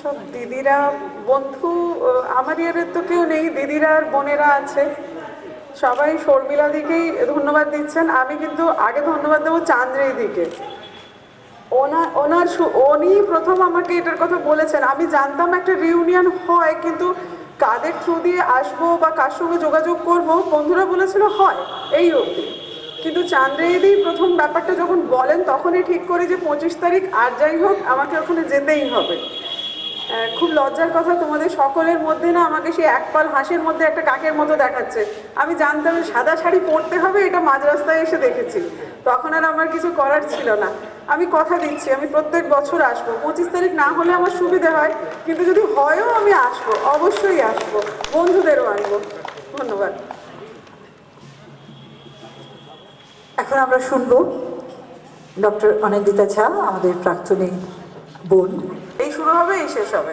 সব দিদিরা, বন্ধু আমার ইয়ারের তো কেউ নেই, দিদিরা আর বোনেরা আছে। সবাই শর্মিলা দিকেই ধন্যবাদ দিচ্ছেন। আমি কিন্তু আগে ধন্যবাদ দেবো চান্দ্রের দিকে। ওনার ওনার উনি প্রথম আমাকে এটার কথা বলেছেন। আমি জানতাম একটা রিউনিয়ন হয়, কিন্তু কাদের থ্রু দিয়ে আসব বা কার সঙ্গে যোগাযোগ করব, বন্ধুরা বলেছিল হয়, এই অবধি। কিন্তু চান্দ্রেদি প্রথম ব্যাপারটা যখন বলেন, তখনই ঠিক করি যে পঁচিশ তারিখ, আর যাই হোক, আমাকে ওখানে যেতেই হবে। খুব লজ্জার কথা তোমাদের সকলের মধ্যে না আমাকে সেই একপাল হাঁসের মধ্যে একটা কাকের মতো দেখাচ্ছে। আমি জানতাম সাদা শাড়ি পরতে হবে, এটা মাঝ রাস্তায় এসে দেখেছি। তখন আর আমার কিছু করার ছিল না। আমি কথা দিচ্ছি, আমি প্রত্যেক বছর আসব। পঁচিশ তারিখ না হলে আমার সুবিধে হয়, কিন্তু যদি হয়ও আমি আসব, অবশ্যই আসব। বন্ধুদেরও আনব। ধন্যবাদ। এখন আমরা শুনব ডক্টর অনিন্দিতা ঝা, আমাদের প্রাক্তনী বোন। শুরু হবে এই শেষ হবে।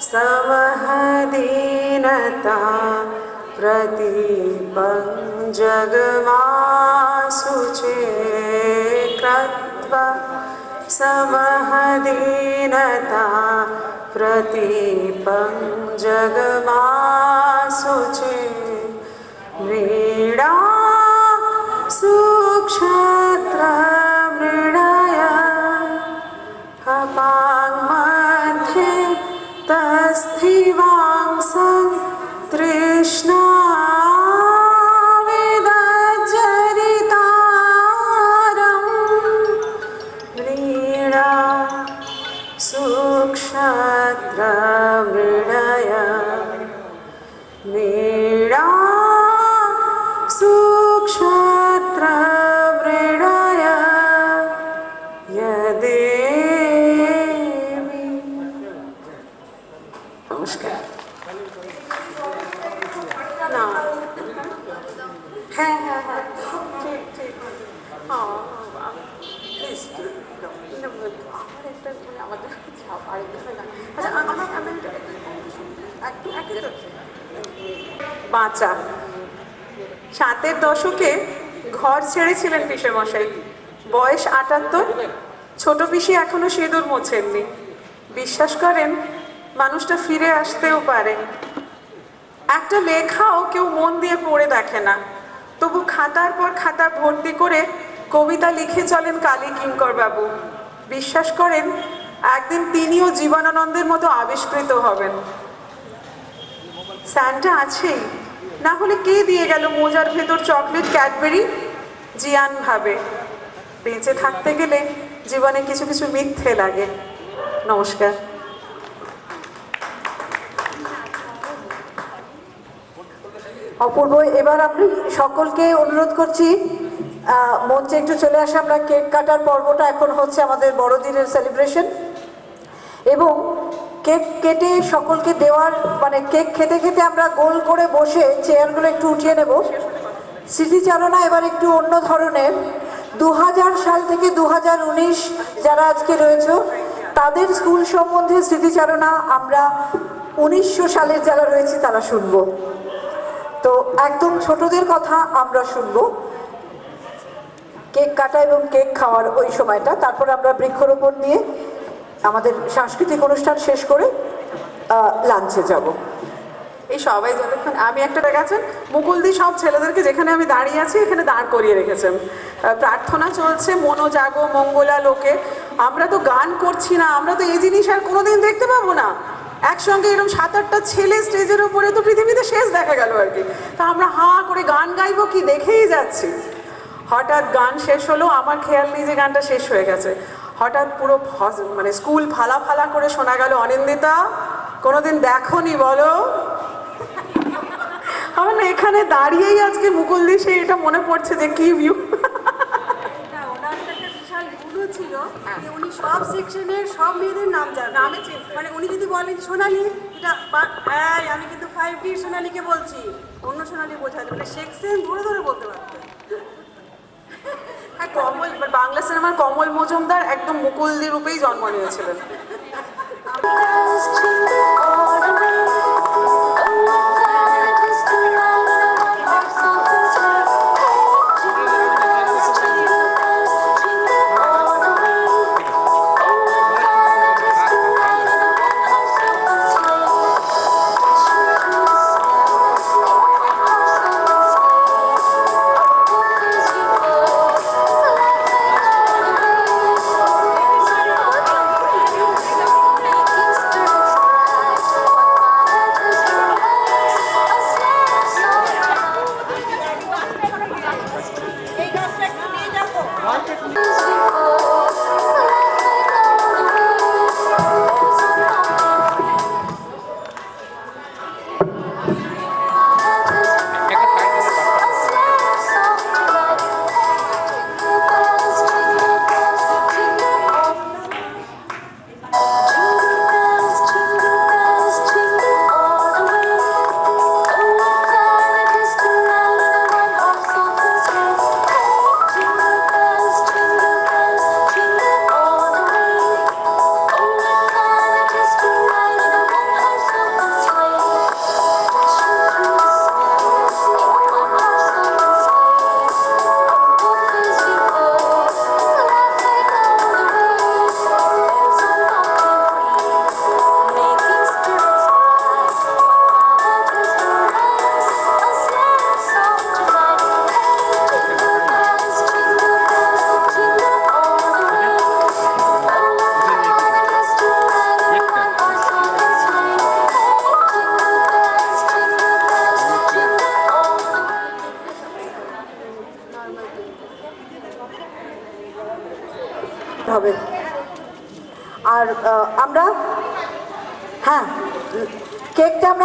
समः दीनता प्रदीपं जगमासुचेक्रत्व समः दीनता प्रदीपं जगमासुचे। क्रीडा सुक्षत्र ছেড়েছিলেন পিসে মশাই বয়স আটাত্তর, ছোট পিসি এখনও সিঁদুর মোছেননি। বিশ্বাস করেন, মানুষটা ফিরে আসতেও পারে। একটা লেখাও কেউ মন দিয়ে পড়ে দেখে না। তবু খাতার পর খাতা ভর্তি করে কবিতা লিখে চলেন কালী কিঙ্কর বাবু বিশ্বাস করেন, একদিন তিনিও জীবনানন্দের মতো আবিষ্কৃত হবেন। স্যান্টা আছেই। না হলে কে দিয়ে গেল মোজার ভেতর চকলেট, ক্যাডবেরি? জিয়ান ভাবে। বেঁচে থাকতে গেলে জীবনে কিছু কিছু মিথ্যে লাগে। নমস্কার। অপূর্ব, এবার আমি সকলকে অনুরোধ করছি মঞ্চে একটু চলে আসে। আমরা কেক কাটার পর্বটা এখন হচ্ছে আমাদের বড়দিনের সেলিব্রেশন এবং কেক কেটে সকলকে দেওয়ার মানে কেক খেতে খেতে আমরা গোল করে বসে চেয়ারগুলো একটু উঠিয়ে নেব। স্মৃতিচারণা এবার একটু অন্য ধরনের। দু হাজার সাল থেকে দু হাজার উনিশ যারা আজকে রয়েছে, তাদের স্কুল সম্বন্ধে স্মৃতিচারণা আমরা উনিশশো সালের যারা রয়েছে, তারা শুনব। তো একদম ছোটদের কথা আমরা শুনব। কেক কাটা এবং কেক খাওয়ার ওই সময়টা। তারপর আমরা বৃক্ষরোপণ নিয়ে আমাদের সাংস্কৃতিক অনুষ্ঠান শেষ করে লাঞ্চে যাব। এই সবাই যতক্ষণ, আমি একটা দেখাচ্ছেন মুকুলদি সব ছেলেদেরকে যেখানে আমি দাঁড়িয়ে আছি, এখানে দাঁড় করিয়ে রেখেছেন। প্রার্থনা চলছে, মনোজাগো, মঙ্গলা লোকে। আমরা তো গান করছি না, আমরা তো এই জিনিস আর কোনোদিন দেখতে পাবো না। একসঙ্গে এরকম সাত আটটা ছেলে স্টেজের উপরে তো পৃথিবীতে শেষ দেখা গেল আর কি। তা আমরা হাঁ করে গান গাইবো কি দেখেই যাচ্ছি। হঠাৎ গান শেষ হলো, আমার খেয়াল নেই যে গানটা শেষ হয়ে গেছে। হঠাৎ পুরো মানে স্কুল ফালা ফালা করে শোনা গেল, অনিন্দিতা, কোনোদিন দেখো নি বলো? আমার না এখানে দাঁড়িয়েই আজকে মুকুল দিশে এটা মনে পড়ছে যে কি ভিউ ছিল যে উনি সব সেকশনের সব মেয়েদের নাম জানেন। মানে উনি যদি বলেন সোনালি এটা এই, আমি কিন্তু ফাইভ সোনালিকে বলছি। অন্য সোনালি বোঝাতে মানে সেকশন ধরে ধরে বলতে পারতেন হ্যাঁ কমল বাংলা সিনেমার কমল মজুমদার একদম মুকুলদি রূপেই জন্ম নিয়েছিলেন।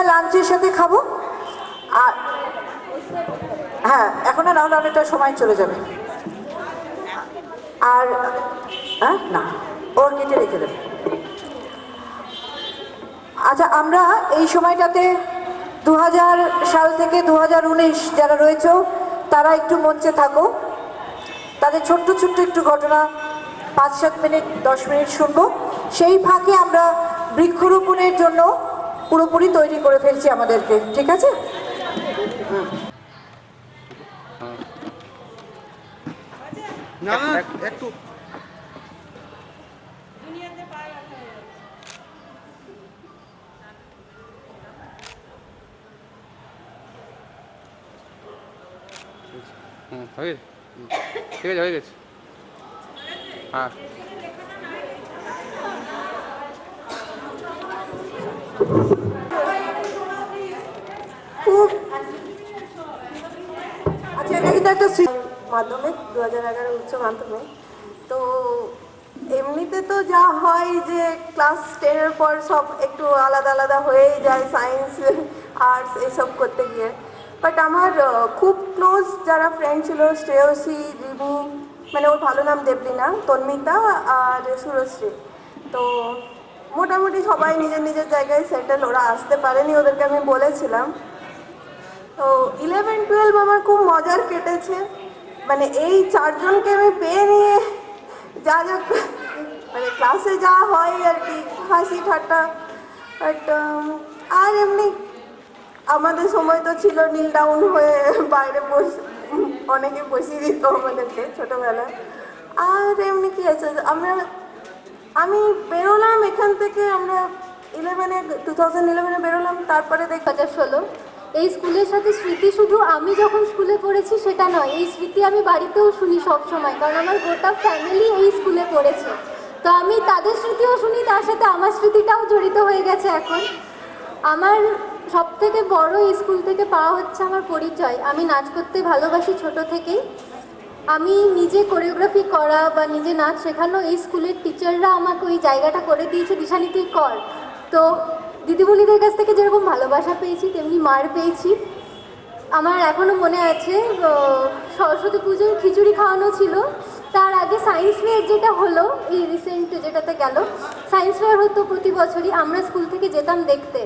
আমরা লাঞ্চের সাথে খাব? আর হ্যাঁ এখন না হলে অনেকটা সময় চলে যাবে। আর হ্যাঁ না, ওর কেটে রেখে দেবে। আচ্ছা আমরা এই সময়টাতে দু হাজার সাল থেকে দু হাজার উনিশ যারা রয়েছে, তারা একটু মঞ্চে থাকো। তাদের ছোট্ট ছোট্ট একটু ঘটনা, পাঁচ সাত মিনিট, দশ মিনিট শুনব। সেই ফাঁকে আমরা বৃক্ষরোপণের জন্য পুরোপুরি তৈরি করে ফেলছি আমাদেরকে ঠিক আছে? না না একটু। হুম হয়ে গেছে। ঠিক আছে হয়ে গেছে। হ্যাঁ। মাধ্যমিক দু হাজার এগারো উচ্চ মাধ্যমিক তো এমনিতে তো যা হয় যে ক্লাস টেনের পর সব একটু আলাদা আলাদা হয়েই যায় সায়েন্স আর্টস এসব করতে গিয়ে। বাট আমার খুব ক্লোজ যারা ফ্রেন্ড ছিল মানে ওর ভালো নাম দেবলিনা, তন্মিতা আর সুরশ্রী। তো মোটামুটি সবাই নিজের নিজের জায়গায় সেটেল ওরা আসতে পারেনি, ওদেরকে আমি বলেছিলাম। তো ইলেভেন টুয়েলভ আমার খুব মজার কেটেছে। মানে এই চারজনকে আমি পেয়ে নিয়ে যা যা মানে ক্লাসে যা হয় আর কি, হাসি ঠাট্টা। বাট আর এমনি আমাদের সময় তো ছিল নীল ডাউন হয়ে বাইরে বসে, অনেকে বসিয়ে দিত আমাদেরকে ছোটোবেলায়। আর এমনি কি আছে, আমরা আমি বেরোলাম এখান থেকে, আমরা ইলেভেনে টু থাউজেন্ড ইলেভেনে বেরোলাম, তারপরে দেখ হাজার ষোলো। এই স্কুলের সাথে স্মৃতি শুধু আমি যখন স্কুলে পড়েছি সেটা নয়, এই স্মৃতি আমি বাড়িতেও শুনি সব সময় কারণ আমার গোটা ফ্যামিলি এই স্কুলে পড়েছে। তো আমি তাদের স্মৃতিও শুনি, তার সাথে আমার স্মৃতিটাও জড়িত হয়ে গেছে এখন। আমার সব থেকে বড় স্কুল থেকে পাওয়া হচ্ছে আমার পরিচয়। আমি নাচ করতে ভালোবাসি ছোট থেকেই। আমি নিজে কোরিওগ্রাফি করা বা নিজে নাচ শেখানো এই স্কুলের টিচাররা আমাকে ওই জায়গাটা করে দিয়েছে দিশানি কর। তো দিদিমণিদের কাছ থেকে যেরকম ভালোবাসা পেয়েছি, তেমনি মার পেয়েছি। আমার এখনও মনে আছে সরস্বতী পুজোর খিচুড়ি খাওয়ানো ছিল। তার আগে সায়েন্স ফেয়ার যেটা হলো, এই রিসেন্ট যেটাতে গেল সায়েন্স ফেয়ার হতো প্রতি বছরই। আমরা স্কুল থেকে যেতাম দেখতে।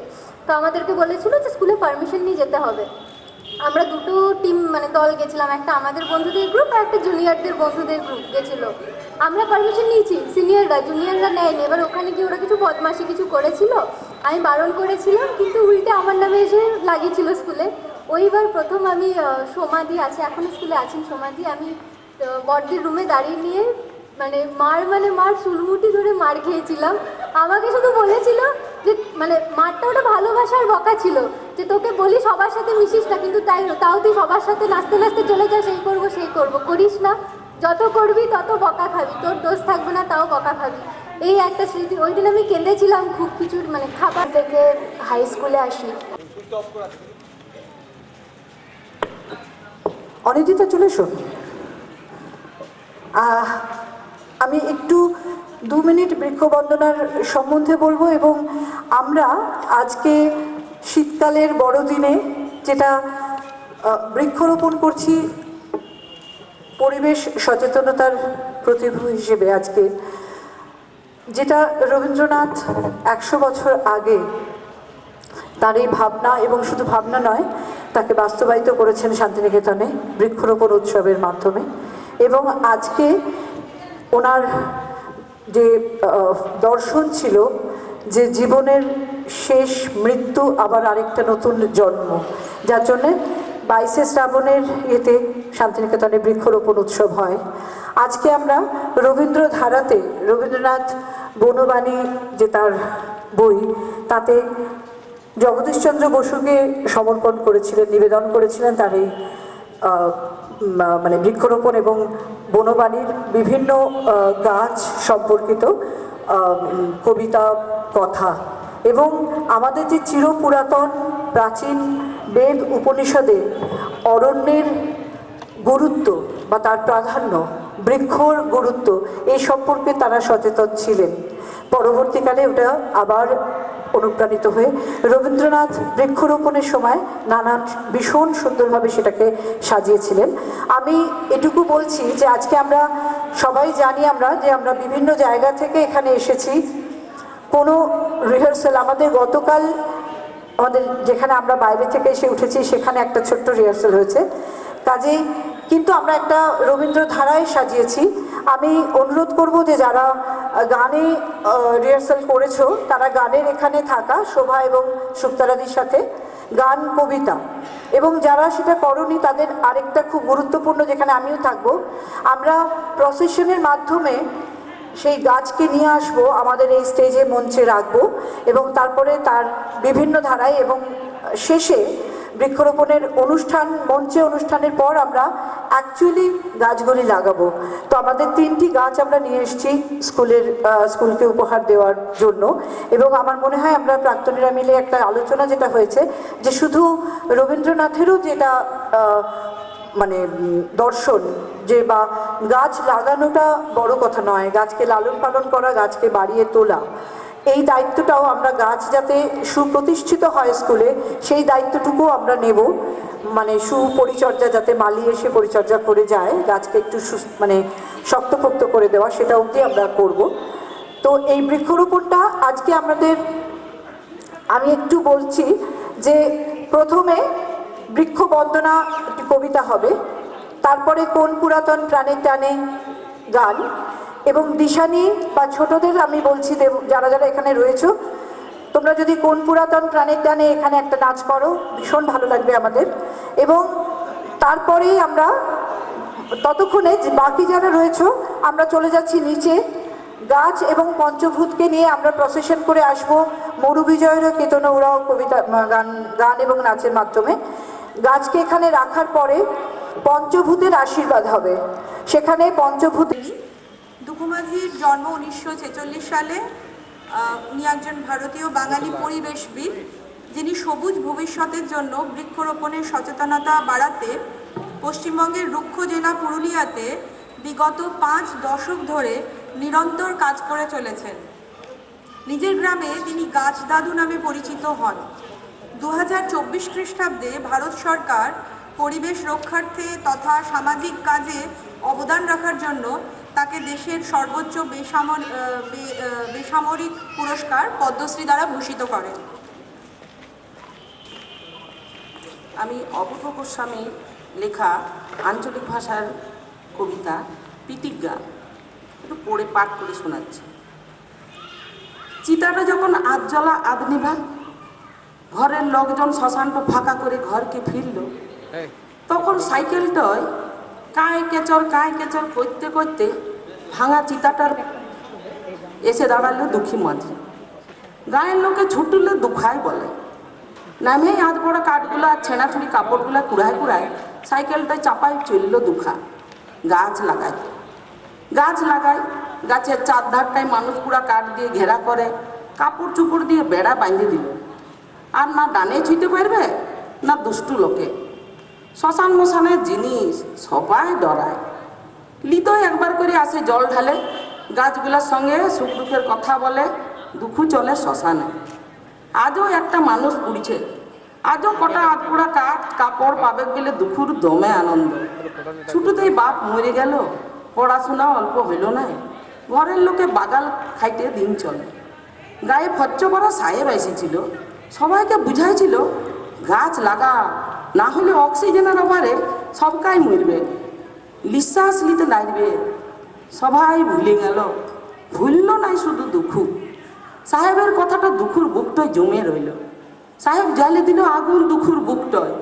তো আমাদেরকে বলেছিল যে স্কুলে পারমিশন নিয়ে যেতে হবে। আমরা দুটো টিম মানে দল গেছিলাম, একটা আমাদের বন্ধুদের গ্রুপ আর একটা জুনিয়রদের বন্ধুদের গ্রুপ গেছিল। আমরা পারমিশন নিয়েছি সিনিয়ররা জুনিয়ররা নেয়নি। এবার ওখানে গিয়ে ওরা কিছু বদমাশি কিছু করেছিল। আমি বারণ করেছিলাম, কিন্তু উল্টে আমার নামে এসে লাগিয়েছিল স্কুলে ওইবার প্রথম আমি সমাধি আছে, এখন স্কুলে আছেন সমাধি আমি বড়দের রুমে দাঁড়িয়ে নিয়ে মানে মার মানে মার চুলমুটি ধরে মার খেয়েছিলাম। আমাকে শুধু বলেছিল যে মানে মারটা ওটা ভালোবাসার বকা ছিল যে তোকে বলি সবার সাথে মিশিস না কিন্তু তাই তাও তুই সবার সাথে নাচতে নাচতে চলে যা সেই করব সেই করব করিস না। যত করবি তত বকা খাবি তোর দোষ থাকবে না তাও বকা খাবি। এই একটা স্মৃতি ওই দিন আমি কেঁদেছিলাম খুব কিছু মানে খাবার থেকে হাই স্কুলে আসি। অনিদিতা চলে আহ, আমি একটু দু মিনিট বৃক্ষবন্দনার সম্বন্ধে বলব এবং আমরা আজকে শীতকালের বড়দিনে যেটা বৃক্ষরোপণ করছি, পরিবেশ সচেতনতার প্রতিভূ হিসেবে আজকে, যেটা রবীন্দ্রনাথ একশো বছর আগে তার এই ভাবনা এবং শুধু ভাবনা নয়, তাকে বাস্তবায়িত করেছেন শান্তিনিকেতনে বৃক্ষরোপণ উৎসবের মাধ্যমে এবং আজকে ওনার যে দর্শন ছিল যে জীবনের শেষ মৃত্যু আবার আরেকটা নতুন জন্ম। যার জন্যে বাইশে শ্রাবণের ইয়েতে শান্তিনিকেতনে বৃক্ষরোপণ উৎসব হয়। আজকে আমরা রবীন্দ্র ধারাতে রবীন্দ্রনাথ বনবাণী যে তার বই, তাতে জগদীশচন্দ্র বসুকে সমর্পণ করেছিলেন, নিবেদন করেছিলেন তার এই মানে বৃক্ষরোপণ এবং বনবাণীর বিভিন্ন গাছ সম্পর্কিত কবিতা, কথা এবং আমাদের যে চিরপুরাতন প্রাচীন বেদ উপনিষদে অরণ্যের গুরুত্ব বা তার প্রাধান্য, বৃক্ষর গুরুত্ব, এই সম্পর্কে তারা সচেতন ছিলেন। পরবর্তীকালে ওটা আবার অনুপ্রাণিত হয়ে রবীন্দ্রনাথ বৃক্ষরোপণের সময় নানান ভীষণ সুন্দরভাবে সেটাকে সাজিয়েছিলেন। আমি এটুকু বলছি যে আজকে আমরা সবাই জানি আমরা যে আমরা বিভিন্ন জায়গা থেকে এখানে এসেছি। কোনো রিহার্সাল আমাদের গতকাল আমাদের যেখানে আমরা বাইরে থেকে এসে উঠেছি সেখানে একটা ছোট্ট রিহার্সাল হয়েছে। কাজেই কিন্তু আমরা একটা রবীন্দ্র ধারায় সাজিয়েছি। আমি অনুরোধ করব যে যারা গানে রিহার্সাল করেছ, তারা গানের এখানে থাকা, শোভা এবং সুক্তারাদির সাথে গান, কবিতা এবং যারা সেটা করনি, তাদের আরেকটা খুব গুরুত্বপূর্ণ যেখানে আমিও থাকব, আমরা প্রসেশনের মাধ্যমে সেই গাছকে নিয়ে আসব, আমাদের এই স্টেজে মঞ্চে রাখব এবং তারপরে তার বিভিন্ন ধারায় এবং শেষে বৃক্ষরোপণের অনুষ্ঠান, মঞ্চে অনুষ্ঠানের পর আমরা অ্যাকচুয়ালি গাছগুলি লাগাবো। তো আমাদের তিনটি গাছ আমরা নিয়ে এসেছি স্কুলের স্কুলকে উপহার দেওয়ার জন্য। এবং আমার মনে হয় আমরা প্রাক্তনীরা মিলে একটা আলোচনা যেটা হয়েছে, যে শুধু রবীন্দ্রনাথেরও যেটা মানে দর্শন, যে বা গাছ লাগানোটা বড় কথা নয়, গাছকে লালন পালন করা, গাছকে বাড়িয়ে তোলা। এই দায়িত্বটাও আমরা গাছ যাতে সুপ্রতিষ্ঠিত হয় স্কুলে, সেই দায়িত্বটুকুও আমরা নেব। মানে সুপরিচর্যা যাতে মালি এসে পরিচর্যা করে যায়, গাছকে একটু মানে শক্তপোক্ত করে দেওয়া, সেটা অবধি আমরা করব। তো এই বৃক্ষরোপণটা আজকে আমাদের আমি একটু বলছি যে প্রথমে বৃক্ষ বন্দনা একটি কবিতা হবে, তারপরে কোন পুরাতন প্রাণের টানে গান এবং দিশানি বা ছোটদের আমি বলছি যারা যারা এখানে রয়েছো, তোমরা যদি কোন পুরাতন প্রাণের টানে এখানে একটা নাচ করো, ভীষণ ভালো লাগবে আমাদের। এবং তারপরেই আমরা ততক্ষণে বাকি যারা রয়েছো, আমরা চলে যাচ্ছি নিচে। গাছ এবং পঞ্চভূতকে নিয়ে আমরা প্রসেশন করে আসব মরু বিজয়েরও কেতন ওরাও কবিতা গান গান এবং নাচের মাধ্যমে। গাছকে এখানে রাখার পরে পঞ্চভূতের আশীর্বাদ হবে। সেখানে পঞ্চভূত দুখুমাঝির জন্ম উনিশশো ছেচল্লিশ সালে উনি একজন ভারতীয় বাঙালি পরিবেশবিদ, যিনি সবুজ ভবিষ্যতের জন্য বৃক্ষরোপণের সচেতনতা বাড়াতে পশ্চিমবঙ্গের রুক্ষ জেলা পুরুলিয়াতে বিগত পাঁচ দশক ধরে নিরন্তর কাজ করে চলেছেন। নিজের গ্রামে তিনি গাছ দাদু নামে পরিচিত হন। দু হাজার চব্বিশ খ্রিস্টাব্দে ভারত সরকার পরিবেশ রক্ষার্থে তথা সামাজিক কাজে অবদান রাখার জন্য তাকে দেশের সর্বোচ্চ বেসামর বেসামরিক পুরস্কার পদ্মশ্রী দ্বারা ভূষিত করেন। আমি অপূর্ব গোস্বামীর লেখা আঞ্চলিক ভাষার কবিতা পিতিজ্ঞা একটু পড়ে পাঠ করে শোনাচ্ছি। চিতাটা যখন আধ জ্বলা আধ নিভা ঘরের লোকজন শ্মশানটা ফাঁকা করে ঘরকে ফিরল তখন সাইকেলটায় কাঁয় কেচর কাঁয় কেচর করতে করতে ভাঙা চিতাটার এসে দাঁড়াল দুঃখী মাঝি। গায়ের লোকে ছুটলে দুখাই বলে। নামে হাত পড়া কাঠগুলো আর ছেঁড়াছুড়ি কাপড়গুলো কুড়ায় কুড়ায় সাইকেলটায় চাপায় চলল দুখা। গাছ লাগায়। গাছ লাগায়। গাছের চারধারটায় মানুষ পুরা কাঠ দিয়ে ঘেরা করে, কাপড় চুপড় দিয়ে বেড়া বাঁধে দিল। আর না ডানে ছুঁতে পারবে, না দুষ্টু লোকে। শ্মশান মশানের জিনিস সবাই ডরায়। লিতো একবার করে আসে জল ঢালে, গাছগুলোর সঙ্গে সুখ দুঃখের কথা বলে, দুঃখ চলে শ্মশানে। আজও একটা মানুষ পুড়ছে। আজও কটা আধপোড়া কাঠ, কাপড় পাবে গেলে দুঃখুর দমে আনন্দ। ছুটুতেই বাপ মরে গেল, পড়াশোনা অল্প হইল না। ঘরের লোকে বাগাল খাইতে দিন চলে। গায়ে ফচ্চ করা সাহেব এসেছিল। সবাইকে বুঝাইছিল, গাছ লাগা না হলে অক্সিজেনের অভাবে সবকাই মরবে। নিঃশ্বাস নিতে লাগবে সবাই ভুলে গেল। ভুলল নাই শুধু দুঃখু। সাহেবের কথাটা দুঃখুর বুকটায় জমে রইল। সাহেব জ্বালে দিল আগুন দুঃখুর বুকটায়।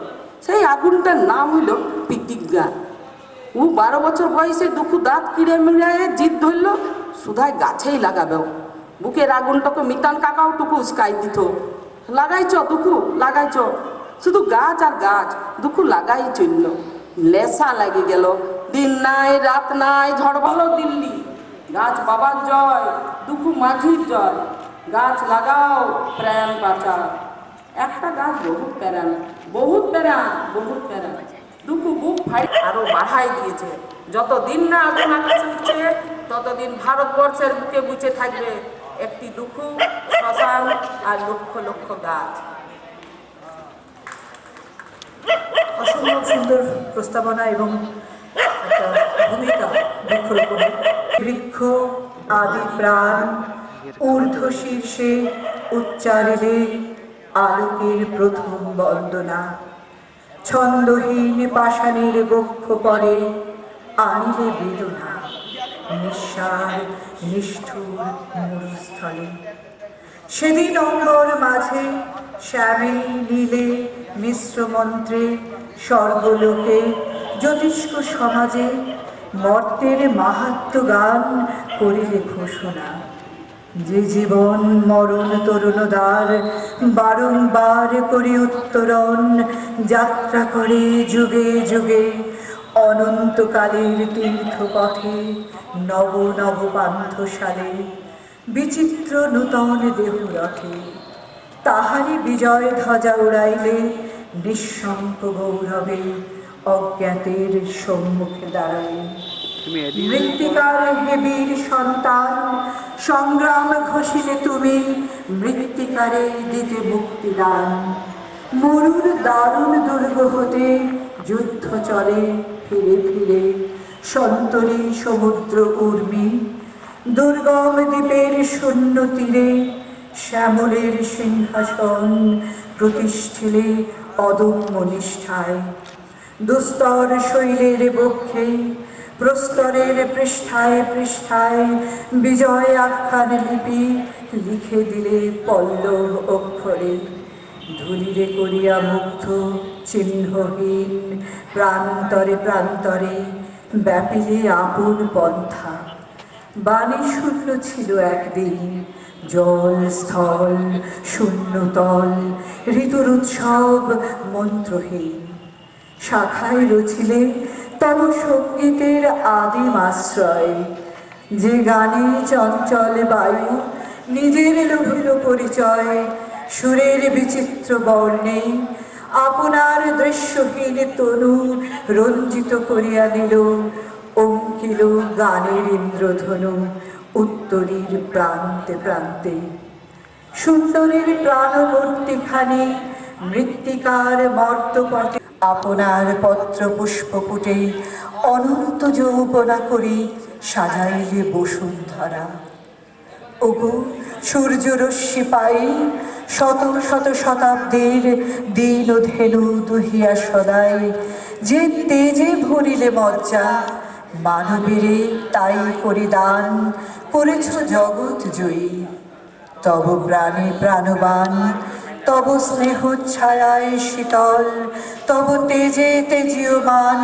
সেই আগুনটার নাম হইল পিতিজ্ঞা ও বারো বছর বয়সে দুঃখু দাঁত কিড়ে মিড়ায় জিদ ধরল সুধায় গাছেই লাগাবে। বুকের আগুনটাকে মিতান কাকাও টুকু উস্কাই দিত। লাগাইছ দুঃখু, লাগাইছ। শুধু গাছ আর গাছ, দুঃখু লাগাই চলল লেসা লাগে গেল, দিন নাই, রাত নাই, ঝড় ভালো দিল্লি। গাছ বাবার জয়, দুঃখু মাঝির জয়। গাছ লাগাও, প্রাণ বাঁচাও। একটা গাছ বহুত প্যারান বহুত প্যারান বহুত প্যারান দুঃখু বুক ফাই আরও বাড়াই দিয়েছে। যত দিন না আগুন আকাশ উঠছে ততদিন ভারতবর্ষের বুকে বুঝে থাকবে একটি দুঃখ, শ্মশান আর লক্ষ লক্ষ গাছ। অসম্ভব সুন্দর প্রস্তাবনা এবং একটা ভূমিকা বৃক্ষ আদি প্রাণ, ঊর্ধ্ব শীর্ষে উচ্চারিলে আলোকের প্রথম বন্দনা। ছন্দহীন পাষাণের বক্ষ পরে আনিলে বেদনা। নিঃসার নিষ্ঠুর মরুস্থলে। সেদিন অঙ্গর মাঝে শ্যামে নীলে মিশ্র মন্ত্রে স্বর্গলোকে, জ্যোতিষ্ক সমাজে মর্তের মাহাত্ম গান করিলে ঘোষণা। যে জীবন মরণ তরুণদার বারংবার করি উত্তরণ, যাত্রা করে যুগে যুগে, অনন্তকালের তীর্থপথে নব নব পান্থশালে, বিচিত্র নূতন দেহ রথে তাহারই বিজয় ধ্বজা উড়াইলে নিঃশঙ্ক গৌরবে অজ্ঞাতের সম্মুখে দাঁড়াইলে। মৃত্তিকার হে বীর সন্তান সংগ্রাম ঘষিলে তুমি মৃত্তিকারে দিতে মুক্তিদান মরুর দারুণ দুর্গ হতে যুদ্ধ চলে ফিরে ফিরে সন্তরী সমুদ্র উর্মি দুর্গম দ্বীপের শূন্য তীরে শ্যামলের সিংহাসন প্রতিষ্ঠিলে অদম্য নিষ্ঠায়। দুস্তর শৈলের বক্ষে, প্রস্তরের পৃষ্ঠায় পৃষ্ঠায় বিজয় আখ্যান লিপি লিখে দিলে পল্লব অক্ষরে। ধুলিরে করিয়া মুগ্ধ, চিহ্নহীন, প্রান্তরে প্রান্তরে ব্যাপিলে আপন পন্থা। বাণী শূন্য ছিল একদিন জল স্থল শূন্যতল ঋতুর উৎসব, মন্ত্রহীন। শাখায় রচিলে তব সঙ্গীতের আদিম আশ্রয়। যে গানে চঞ্চল বায়ু, নিজের লোভের পরিচয়, সুরের বিচিত্র বর্ণে আপনার দৃশ্যহীন তনু রঞ্জিত করিয়া দিল অঙ্কিল গানের ইন্দ্রধনু। উত্তরীর প্রান্তে প্রান্তে। সুন্দরীর প্রাণমূর্তিখানি মৃত্তিকার মর্তপটে আপনার পত্র পুষ্পপুটে অনন্ত যৌবনা করি সাজাইলে বসুন্ধরা। ওগো, সূর্য রশ্মি পাই শত শত শতাব্দীর দিন ধেনু দুহিয়া সদাই। যে তেজে ভরিলে মজ্জা মানবীরে তাই করি দান করেছ জগৎ জয়ী। তব প্রাণে প্রাণবান, তব স্নেহ ছায়ায় শীতল, তব তেজে তেজীয়মান,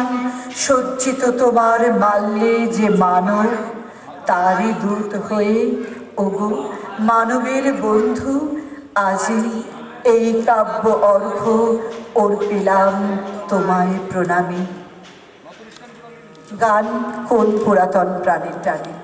সজ্জিত তোমার মাল্যে যে মানব, তারই দূত হয়ে, ওগো মানবের বন্ধু, আজি এই কাব্য অর্ঘ অর্পিলাম তোমায় প্রণামী। গান কোন পুরাতন প্রাণীর টানে?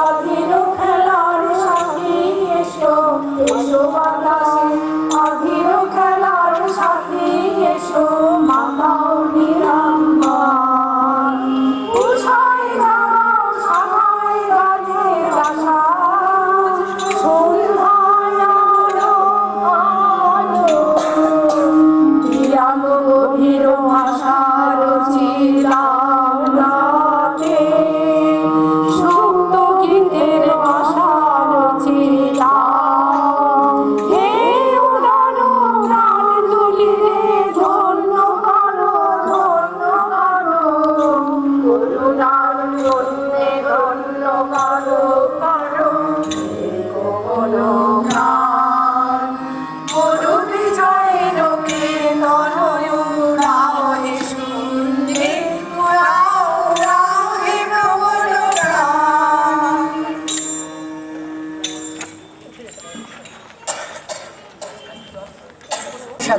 অধীর খেলার সাথে এসো এসো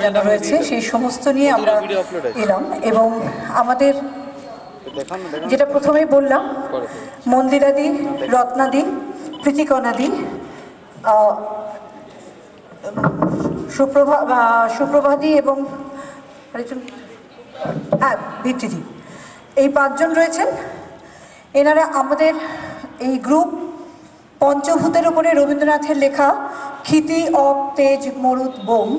সাজানো রয়েছে সেই সমস্ত নিয়ে আমরা এলাম এবং আমাদের যেটা প্রথমেই বললাম মন্দিরাদি রত্নাদি প্রীতিকণাদি সুপ্রভা সুপ্রভাদি এবং হ্যাঁ ভিত্তিদি এই পাঁচজন রয়েছেন। এনারা আমাদের এই গ্রুপ পঞ্চভূতের উপরে রবীন্দ্রনাথের লেখা ক্ষিতি অপ তেজ মরুদ বোম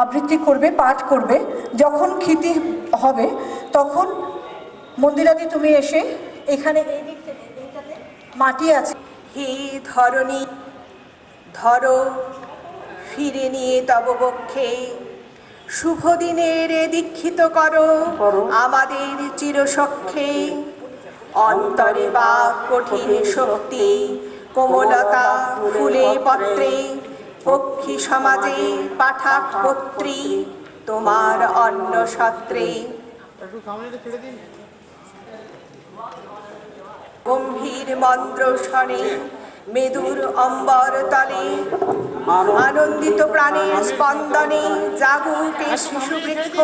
আবৃত্তি করবে পাঠ করবে। যখন ক্ষিতি হবে তখন মন্দিরাদি তুমি এসে এখানে এই দিক থেকে এইটাতে মাটি আছে। হে ধরণী ধরো ফিরে নিয়ে তব বক্ষে। শুভ দিনের দীক্ষিত করো আমাদের চিরসক্ষে। অন্তরে বা কঠিন শক্তি কোমলতা ফুলে পত্রে। পক্ষী সমাজে পাঠাক পত্রী, তোমার অন্ন সত্রে গম্ভীর মন্ত্র স্বরে মেদুর অম্বর তলে। আনন্দিত প্রাণের স্পন্দনে জাগুক শিশু বৃক্ষ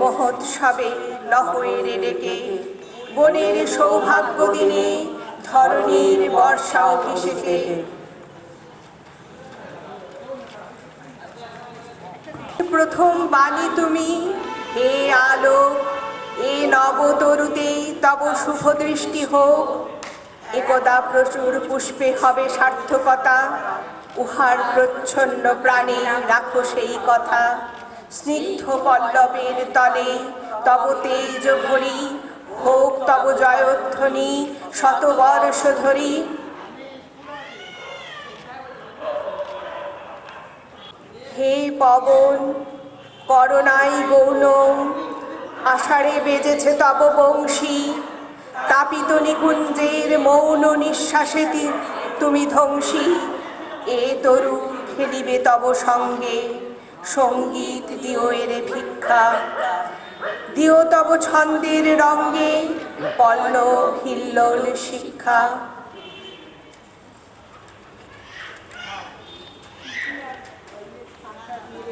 মহোৎসবে লহয়ের ডেকে, বনের সৌভাগ্য দিনে ধরণীর বর্ষা অভিষেকে। প্রথম বাণী তুমি। হে আলো এ নবতরুতে তব শুভ দৃষ্টি হোক। একদা প্রচুর পুষ্পে হবে সার্থকতা। উহার প্রচ্ছন্ন প্রাণে রাখো সেই কথা। স্নিগ্ধ পল্লবের তলে তব তেজ ভরি। হোক তব জয়ধ্বনি শতবর্ষ ধরি। হে পবন করোনাই গৌণ, আষাঢ়ে বেজেছে তব বংশী, তাপিত নিকুঞ্জের মৌন নিঃশ্বাসে তুমি ধ্বংসী। এ তরু খেলিবে তব সঙ্গে, সংগীত দিও এরে ভিক্ষা। দিও তব ছন্দের রঙ্গে পল্লব হিল্লোল শিক্ষা।